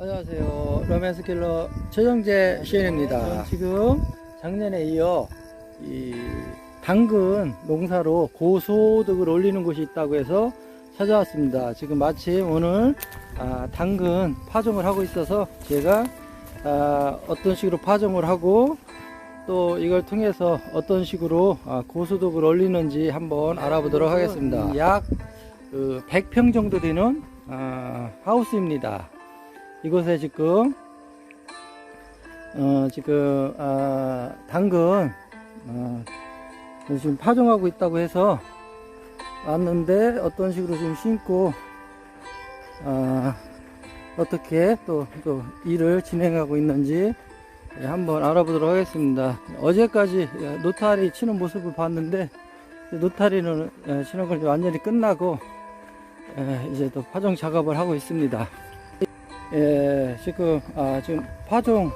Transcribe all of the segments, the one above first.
안녕하세요. 로맨스 킬러 최정재 시인입니다. 지금 작년에 이어 이 당근 농사로 고소득을 올리는 곳이 있다고 해서 찾아왔습니다. 지금 마침 오늘 아, 당근 파종을 하고 있어서 제가 아, 어떤 식으로 파종을 하고 또 이걸 통해서 어떤 식으로 아, 고소득을 올리는지 한번 알아보도록 하겠습니다. 약 그, 100평 정도 되는 아, 하우스입니다. 이곳에 지금 어, 지금 아, 당근 어, 지금 파종하고 있다고 해서 왔는데 어떤 식으로 지금 심고 아, 어떻게 또, 또 일을 진행하고 있는지 예, 한번 알아보도록 하겠습니다. 어제까지 예, 노타리 치는 모습을 봤는데 노타리는 예, 치는 걸 완전히 끝나고 예, 이제 또 파종 작업을 하고 있습니다. 예, 지금, 아, 지금 파종,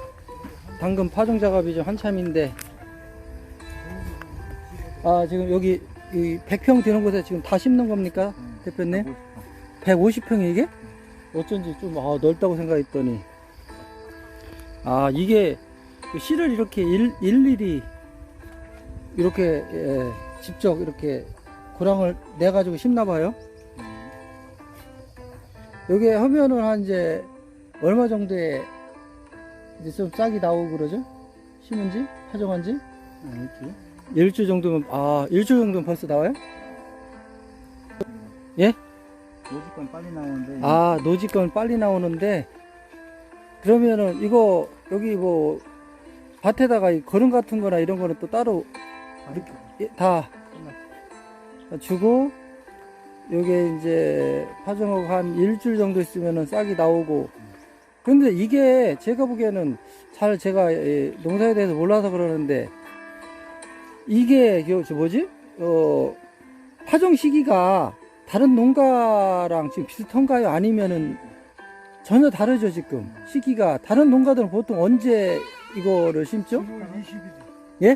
당근 파종 작업이 좀 한참인데, 아, 지금 여기, 이 100평 되는 곳에 지금 다 심는 겁니까? 대표님? 150평이 이게? 어쩐지 좀, 아, 넓다고 생각했더니. 아, 이게, 그 씨를 이렇게 일, 일일이, 이렇게, 예, 직접 이렇게 고랑을 내가지고 심나 봐요? 여기 하면은 한 이제 얼마 정도에 이제 좀 싹이 나오고 그러죠? 심은 지? 파종한 지? 일주? 일주 정도면, 아, 일주 정도면 벌써 나와요? 예? 노지건 빨리 나오는데 아, 노지건 빨리 나오는데, 그러면은 이거, 여기 뭐, 밭에다가 이 거름 같은 거나 이런 거는 또 따로 예, 다 주고, 요게 이제 파종하고 한 일주일 정도 있으면은 싹이 나오고, 근데 이게 제가 보기에는 잘 제가 예, 농사에 대해서 몰라서 그러는데, 이게, 뭐지? 어, 파종 시기가 다른 농가랑 지금 비슷한가요? 아니면은 전혀 다르죠, 지금? 시기가. 다른 농가들은 보통 언제 이거를 심죠? 7월 20일 예? 7월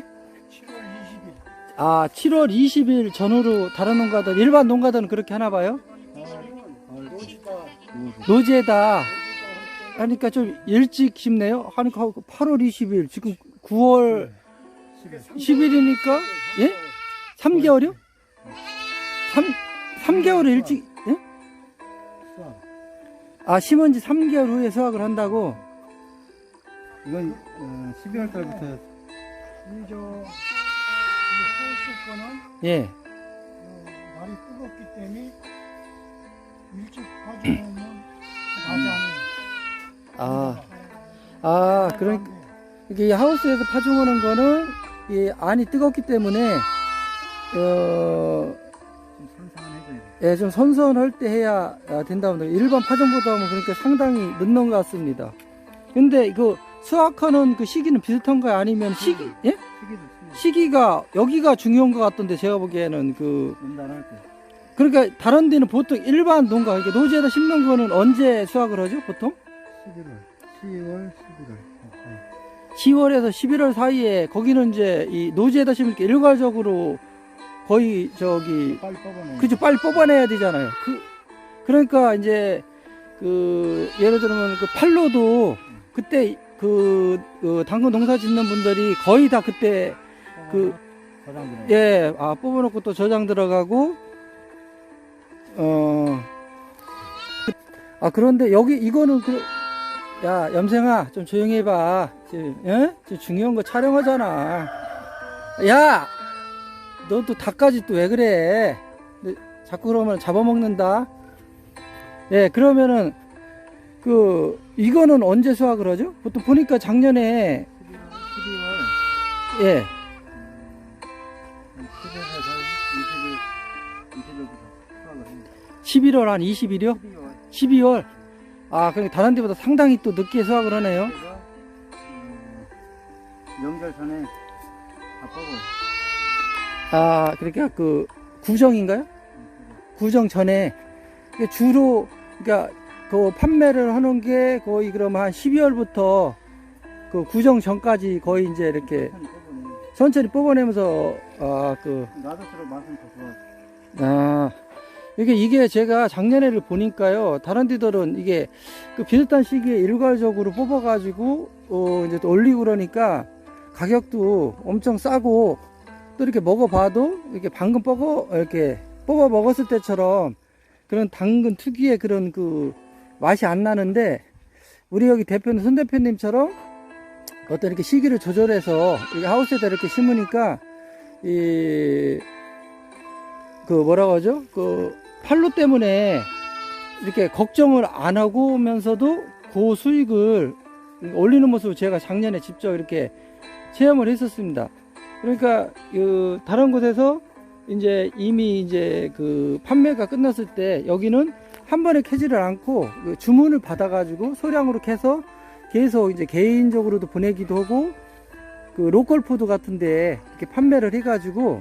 20일 아, 7월 20일 전후로 다른 농가들, 일반 농가들은 그렇게 하나 봐요? 노지가 노지에다 하니까 좀 일찍 심네요? 하니까 8월 20일, 지금 9월 10일이니까, 예? 3개월이요? 3, 3개월을 일찍, 예? 아, 심은 지 3개월 후에 수확을 한다고? 이건 어, 12월 달부터 이저 하우스 거는 예. 어, 날이 뜨겁기 때문에 일찍 파주면 나지 않아요. 아, 아, 그러니까, 이게 이 하우스에서 파종하는 거는, 이 안이 뜨겁기 때문에, 어. 예, 좀 선선할 때 해야 아, 된다고 합니다. 일반 파종보다 는 그러니까 상당히 늦는 것 같습니다. 근데 이거 수확하는 그 시기는 비슷한가요? 아니면 시기, 예? 시기가 여기가 중요한 것 같던데 제가 보기에는 그 그러니까 다른 데는 보통 일반 농가 이렇게 노지에다 심는 거는 언제 수확을 하죠? 보통 11월 10월 11월 10월에서 11월 사이에 거기는 이제 이 노지에다 심으니까 일괄적으로 거의 저기 빨리 뽑아내 그죠 빨리 뽑아내야 되잖아요. 그 그러니까 이제 그 예를 들면 그 팔로도 그때 그, 그 당근 농사 짓는 분들이 거의 다 그때 그- 예, 아, 뽑아놓고 또 저장 들어가고, 어, 그- 아, 그런데 여기, 이거는 그, 야, 염생아, 좀 조용히 해봐. 지금, 예? 지금 중요한 거 촬영하잖아. 야! 너 또 닭까지 또 왜 그래? 너 자꾸 그러면 잡아먹는다. 예, 그러면은, 그, 이거는 언제 수확을 하죠? 보통 보니까 작년에, 12월 예, 10일에서 20일 20일부터 수학을 합니다 11월 한 20일이요? 12월 12월. 아, 그러니까 다른 데보다 상당히 또 늦게 수확을 하네요. 그래서 음, 명절 전에 다 뽑아요 아, 그러니까 그 구정인가요? 구정 전에 주로 그러니까 그 판매를 하는 게 거의 그러면 한 12월부터 그 구정 전까지 거의 이제 이렇게 천천히 뽑아내 천천히 뽑아내면서 아, 그 놔둘수록 맛은 더 좋아 아, 이게 이게 제가 작년에를 보니까요 다른 데들은 이게 그 비슷한 시기에 일괄적으로 뽑아가지고 어 이제 또 올리고 그러니까 가격도 엄청 싸고 또 이렇게 먹어봐도 이렇게 방금 뽑아 이렇게 뽑아 먹었을 때처럼 그런 당근 특유의 그런 그 맛이 안 나는데 우리 여기 대표는 손 대표님처럼 어떤 이렇게 시기를 조절해서 이렇게 하우스에다 이렇게 심으니까 이 그 뭐라고 하죠? 그 팔로 때문에 이렇게 걱정을 안 하고 오면서도 그 수익을 올리는 모습을 제가 작년에 직접 이렇게 체험을 했었습니다. 그러니까 그 다른 곳에서 이제 이미 이제 그 판매가 끝났을 때 여기는 한 번에 캐지를 않고 그 주문을 받아가지고 소량으로 캐서 계속 이제 개인적으로도 보내기도 하고 그 로컬 푸드 같은데 이렇게 판매를 해가지고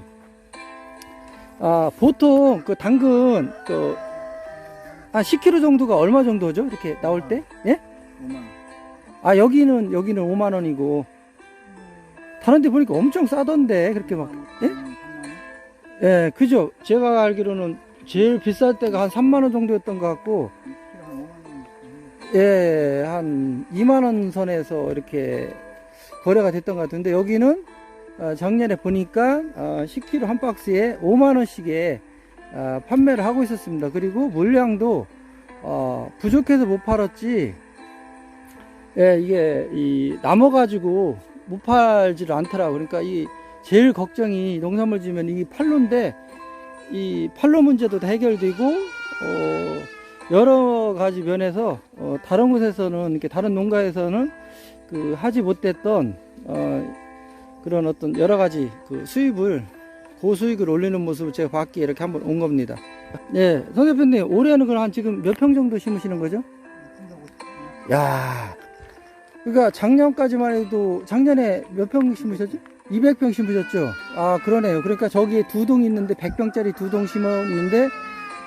아 보통 그 당근 그한 10kg 정도가 얼마 정도죠? 이렇게 나올 때? 예? 5만 원. 아 여기는 여기는 5만 원이고 다른 데 보니까 엄청 싸던데 그렇게 막 예? 3만 원. 예, 그죠? 제가 알기로는 제일 비쌀 때가 한 3만 원 정도였던 것 같고 한 5만 원. 예, 한 2만 원 선에서 이렇게 거래가 됐던 것 같은데 여기는 어, 작년에 보니까 어, 10kg 한 박스에 5만 원씩에 어, 판매를 하고 있었습니다. 그리고 물량도 어, 부족해서 못 팔았지. 예, 이게 이 남아가지고 못 팔지를 않더라고. 그러니까 이 제일 걱정이 농산물 지면 이 팔로인데 이 팔로 문제도 다 해결되고 어, 여러 가지 면에서 어, 다른 곳에서는 이렇게 다른 농가에서는 그 하지 못했던 어, 그런 어떤 여러 가지 그 수입을 고수익을 올리는 모습을 제가 봤기에 이렇게 한번 온 겁니다. 네, 선 대표님 올해는 그럼 한 지금 몇 평 정도 심으시는 거죠? 야, 그러니까 작년까지만 해도 작년에 몇 평 심으셨죠? 200평 심으셨죠? 아, 그러네요. 그러니까 저기에 두 동 있는데 100평짜리 두 동 심었는데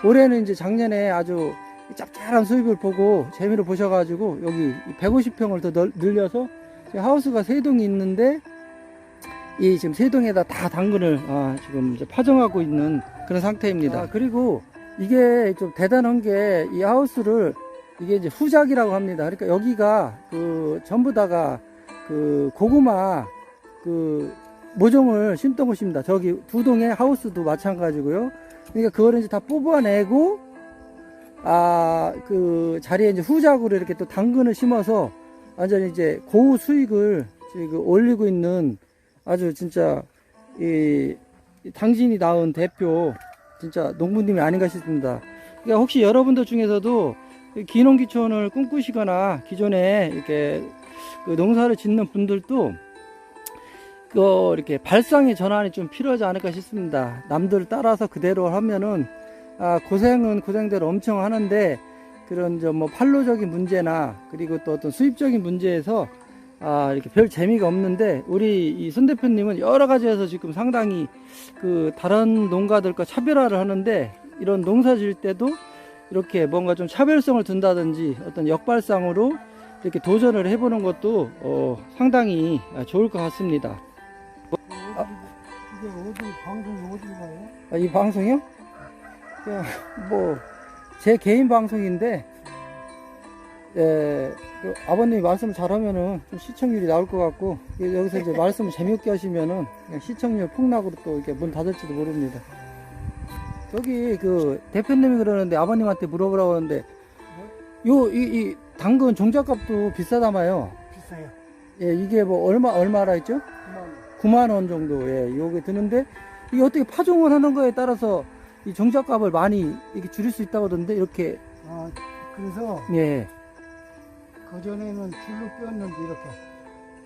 올해는 이제 작년에 아주 짭짤한 수입을 보고 재미를 보셔가지고 여기 150평을 더 널- 늘려서 하우스가 세 동이 있는데 이 지금 세 동에다 다 당근을 아, 지금 파종하고 있는 그런 상태입니다. 아, 그리고 이게 좀 대단한 게 이 하우스를 이게 이제 후작이라고 합니다. 그러니까 여기가 그 전부 다가 그 고구마 그 모종을 심던 곳입니다. 저기 두 동의 하우스도 마찬가지고요. 그러니까 그거를 이제 다 뽑아내고 아 그 자리에 이제 후작으로 이렇게 또 당근을 심어서 완전히 이제 고우 수익을 지금 올리고 있는 아주 진짜 이, 이 당신이 낳은 대표 진짜 농부님이 아닌가 싶습니다. 그러니까 혹시 여러분들 중에서도 이 기농기촌을 꿈꾸시거나 기존에 이렇게 그 농사를 짓는 분들도 그 이렇게 발상의 전환이 좀 필요하지 않을까 싶습니다. 남들 따라서 그대로 하면은 아, 고생은 고생대로 엄청 하는데 그런 저뭐 판로적인 문제나 그리고 또 어떤 수입적인 문제에서 아, 이렇게 별 재미가 없는데 우리 이손 대표님은 여러 가지에서 지금 상당히 그 다른 농가들과 차별화를 하는데 이런 농사 지을 때도 이렇게 뭔가 좀 차별성을 둔다든지 어떤 역발상으로 이렇게 도전을 해보는 것도 어, 상당히 좋을 것 같습니다. 이게 어디 방송이 어디 가요? 아, 이 방송이요? 뭐 제 개인 방송인데 예, 그 아버님 말씀 잘하면은 좀 시청률이 나올 것 같고 예, 여기서 이제 말씀을 재미없게 하시면은 시청률 폭락으로 또 이렇게 문 닫을지도 모릅니다. 저기 그 대표님이 그러는데 아버님한테 물어보라고 하는데 요이 이 당근 종잣값도 비싸다마요. 비싸요. 예, 이게 뭐 얼마 얼마라 했죠? 그만 9만 원 정도 예, 요게 드는데 이게 어떻게 파종을 하는 거에 따라서 이 종잣값을 많이 이렇게 줄일 수 있다고 하던데 이렇게 아 그래서 예. 그 전에는 줄로 뼈었는데 이렇게.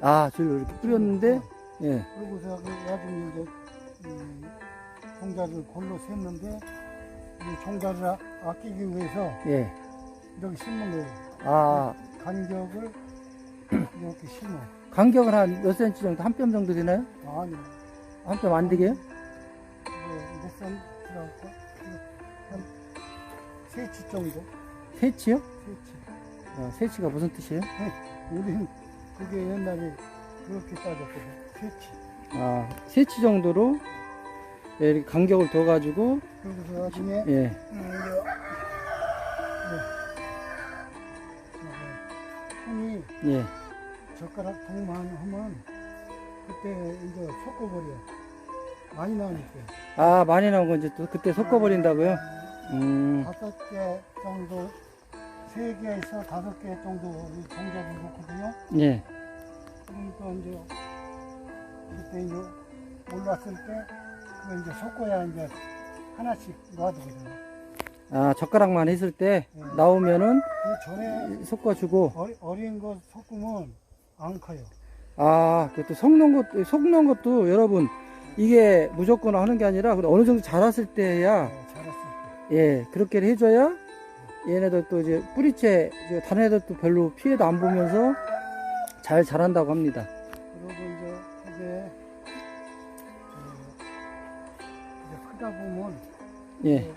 아, 줄로 이렇게 뿌렸는데 예. 그러고서 그 나중에 이제 음, 종자를 골로 샜는데 이 종자를 아- 아끼기 위해서 예. 이렇게 심는 거예요. 아, 간격을 이렇게 심어. 간격은 한 몇 센치 정도 한 뼘 정도 되나요? 아니 한 뼘 안 되게요? 몇 센치라고 한 세치 정도. 세치요? 세치. 아, 세치가 무슨 뜻이에요? 우리는 그게 옛날에 그렇게 따졌거든. 세치. 아, 세치 정도로 예, 이렇게 간격을 둬 가지고 그리고서 나중에 예, 음, 이제 손이 예. 젓가락 통만 하면 그때 이제 섞어버려 많이 나오니까 아 많이 나온 건 이제 또 그때 섞어 버린다고요? 음, 다섯 개 정도 세 개에서 다섯 개 정도 동작이 놓거든요. 예. 그러니까 이제 그때 이제 올랐을 때 그거 이제 섞어야 이제 하나씩 놔두거든요. 아 젓가락만 했을 때 예. 나오면은 그 전에 섞어주고. 어리, 어린 거 섞으면 안 커요. 아 그것도 섞는 것도 섞는 것도 여러분 이게 무조건 하는 게 아니라 어느 정도 자랐을 때야. 네, 자랐을 예 그렇게 해줘야 얘네들 또 이제 뿌리채 이제 다른 애들도 별로 피해도 안 보면서 잘 자란다고 합니다. 때 그리고 이제 그게 그 이제 크다 보면 예 이제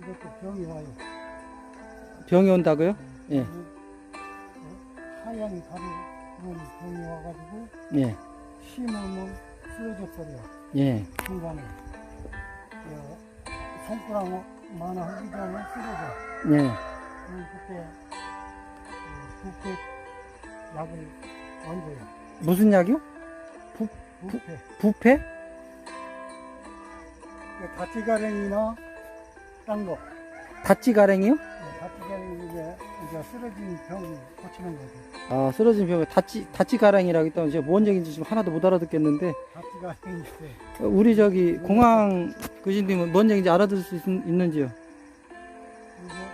이것도 병이 와요 병이 온다고요? 예. 그리고 하얀 가루 그런 병이 와가지고 예 심으면 쓰러져 버려 예. 중간에 그 손가락 만 하기 전에 쓰러져 예. 그때 그 부패 약을 얹어요 무슨 약이요? 부패 부패? 그 다치가랭이나 딴 거 다찌가랭이요? 다치가랭이 이제 이제 쓰러진 병 고치는 거죠 아 쓰러진 병에 다찌 다찌가랭이라고 했더니 제가 뭔 얘기인지 지금 하나도 못 알아듣겠는데 어, 우리 저기 공항 교신님은 뭔 얘기인지 알아들을 수 있, 는지요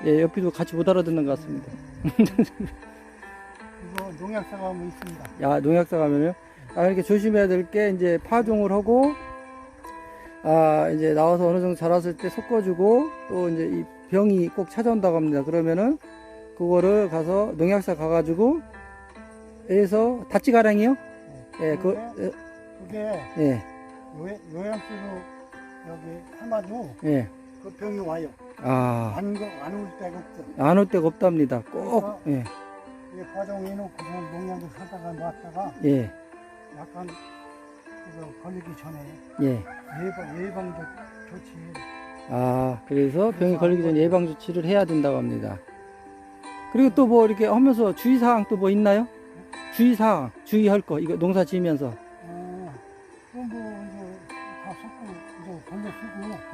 예, 옆에도 같이 못 알아듣는 것 같습니다. 이거 농약사가 뭐 있습니다 야, 농약사 가면요? 아, 이렇게 조심해야 될 게, 이제 파종을 하고, 아, 이제 나와서 어느 정도 자랐을 때 섞어주고, 또 이제 이 병이 꼭 찾아온다고 합니다. 그러면은, 그거를 가서 농약사 가가지고, 해서, 다찌가랑이요? 예, 그, 그게 예, 요, 요양수로 여기 하마도 예. 그 병이 와요 아, 안올 데가 없어 안올 데가 없답니다. 꼭, 예, 이 과정해놓고 농약을 사다가 놨다가 예, 약간 그거 걸리기 전에 예. 예방 예방적 조치 아, 그래서 병이 걸리기 전에 예방 조치를 해야 된다고 합니다. 그리고 또 뭐 이렇게 하면서 주의사항 또 뭐 있나요? 주의사항, 주의할 거, 이거 농사 지으면서.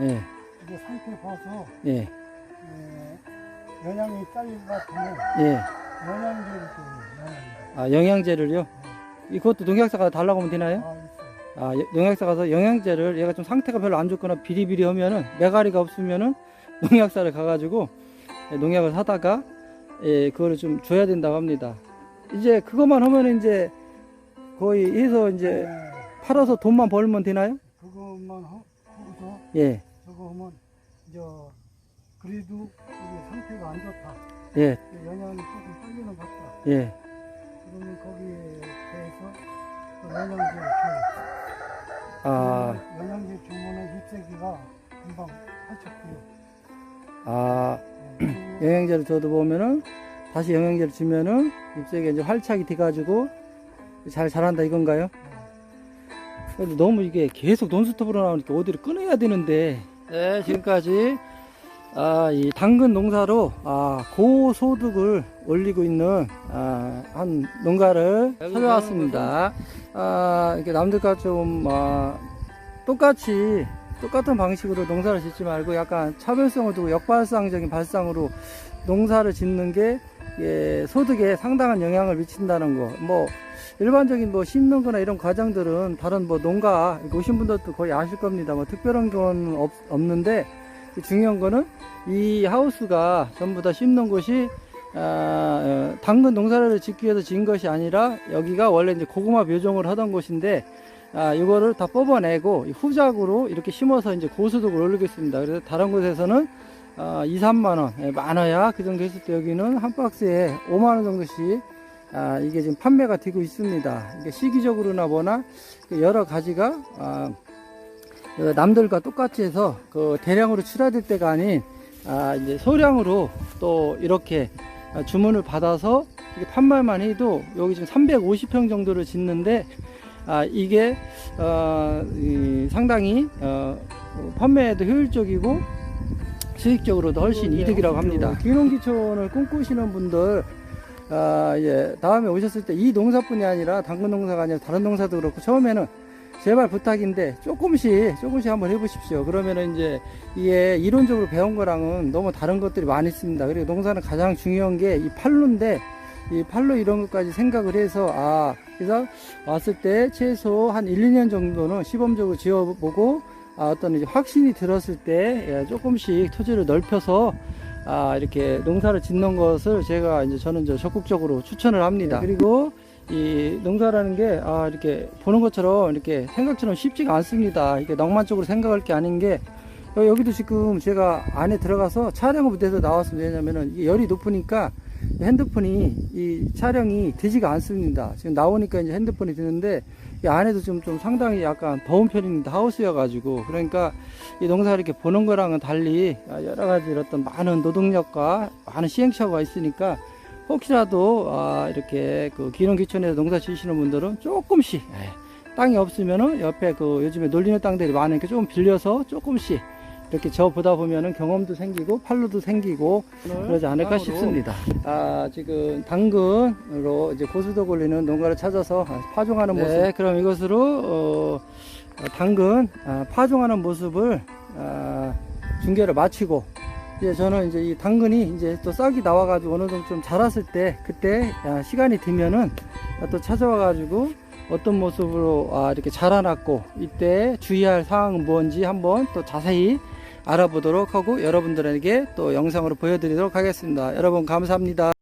예, 이제 상태 봐서 예, 에, 영양이 딸릴 것 같으면 예. 영양제를 영양제 아, 영양제를요? 이것도 농약사 가서 달라고 하면 되나요? 아 있어요 아, 여- 농약사 가서 영양제를 얘가 좀 상태가 별로 안 좋거나 비리비리 하면은, 메가리가 없으면은 농약사를 가가지고 예, 농약을 사다가 예, 그거를 좀 줘야 된다고 합니다. 이제 그것만 하면 이제 거의 해서 이제 네, 팔아서 돈만 벌면 되나요? 그것만 하- 예, 저거 하면 이제 그래도 이게 상태가 안 좋다. 예, 영양이 조금 딸리는 것 같다. 예. 그러면 거기에 대해서 그 영양제를 줘요 아, 영양제 주면은 잎새기가 금방 피요. 아, 네, 영양제를 줘도 보면은 다시 영양제를 주면은 잎새가 이제 활착이 돼가지고 잘 자란다 이건가요? 근데 너무 이게 계속 논스톱으로 나오니까 어디를 끊어야 되는데. 네, 지금까지 아, 이 당근 농사로 아, 고소득을 올리고 있는 아, 한 농가를 찾아왔습니다. 아, 이렇게 남들과 좀 아, 똑같이 똑같은 방식으로 농사를 짓지 말고 약간 차별성을 두고 역발상적인 발상으로 농사를 짓는 게 예, 소득에 상당한 영향을 미친다는 거. 뭐 일반적인 뭐 심는 거나 이런 과정들은 다른 뭐 농가 오신 분들도 거의 아실 겁니다. 뭐 특별한 건 없, 없는데 중요한 거는 이 하우스가 전부 다 심는 곳이 아, 어, 당근 농사를 짓기 위해서 지은 것이 아니라 여기가 원래 이제 고구마 묘종을 하던 곳인데 아, 이거를 다 뽑아내고 이 후작으로 이렇게 심어서 이제 고소득을 올리고 있습니다. 그래서 다른 곳에서는 아, 2, 3만 원 예, 많아야 그 정도 했을 때 여기는 한 박스에 5만 원 정도씩 아, 이게 지금 판매가 되고 있습니다. 이게 시기적으로나 뭐나 그 여러 가지가 아, 그 남들과 똑같이 해서 그 대량으로 출하될 때가 아닌 아, 이제 소량으로 또 이렇게 아, 주문을 받아서 이게 판매만 해도 여기 지금 350평 정도를 짓는데 아, 이게 어, 이 상당히 어, 어, 판매에도 효율적이고 수익적으로도 훨씬 이득이라고 합니다. 귀농귀촌을 꿈꾸시는 분들 아, 예, 다음에 오셨을 때 이 농사뿐이 아니라 당근 농사가 아니라 다른 농사도 그렇고 처음에는 제발 부탁인데 조금씩 조금씩 한번 해보십시오. 그러면은 이제 이게 이론적으로 배운 거랑은 너무 다른 것들이 많이 있습니다. 그리고 농사는 가장 중요한 게 이 팔로인데 이 팔로 이런 것까지 생각을 해서 아 그래서 왔을 때 최소 한 1, 2년 정도는 시범적으로 지어보고 아, 어떤 이제 확신이 들었을 때 예, 조금씩 토지를 넓혀서 아, 이렇게 농사를 짓는 것을 제가 이제 저는 저 적극적으로 추천을 합니다. 그리고 이 농사라는 게 아, 이렇게 보는 것처럼 이렇게 생각처럼 쉽지가 않습니다. 이게 낭만적으로 생각할 게 아닌 게 어, 여기도 지금 제가 안에 들어가서 촬영을 못해서 나왔습니다. 왜냐면은 열이 높으니까 핸드폰이 이 촬영이 되지가 않습니다. 지금 나오니까 이제 핸드폰이 드는데 이 안에도 좀, 좀 상당히 약간 더운 편입니다. 하우스여가지고. 그러니까 이 농사를 이렇게 보는 거랑은 달리 아, 여러 가지 어떤 많은 노동력과 많은 시행착오가 있으니까 혹시라도 아, 이렇게 그 기농기촌에서 농사 지으시는 분들은 조금씩 예, 땅이 없으면은 옆에 그 요즘에 놀리는 땅들이 많으니까 조금 빌려서 조금씩 이렇게 저 보다 보면은 경험도 생기고 팔로도 생기고 그러지 않을까 싶습니다. 아, 지금 당근으로 이제 고수도 걸리는 농가를 찾아서 파종하는 모습. 네, 그럼 이것으로 어, 어, 당근 아, 파종하는 모습을 아, 중계를 마치고 이제 저는 이제 이 당근이 이제 또 싹이 나와가지고 어느 정도 좀 자랐을 때 그때 아, 시간이 되면은 또 찾아와가지고 어떤 모습으로 아, 이렇게 자라났고 이때 주의할 사항은 뭔지 한번 또 자세히 알아보도록 하고 여러분들에게 또 영상으로 보여드리도록 하겠습니다. 여러분 감사합니다.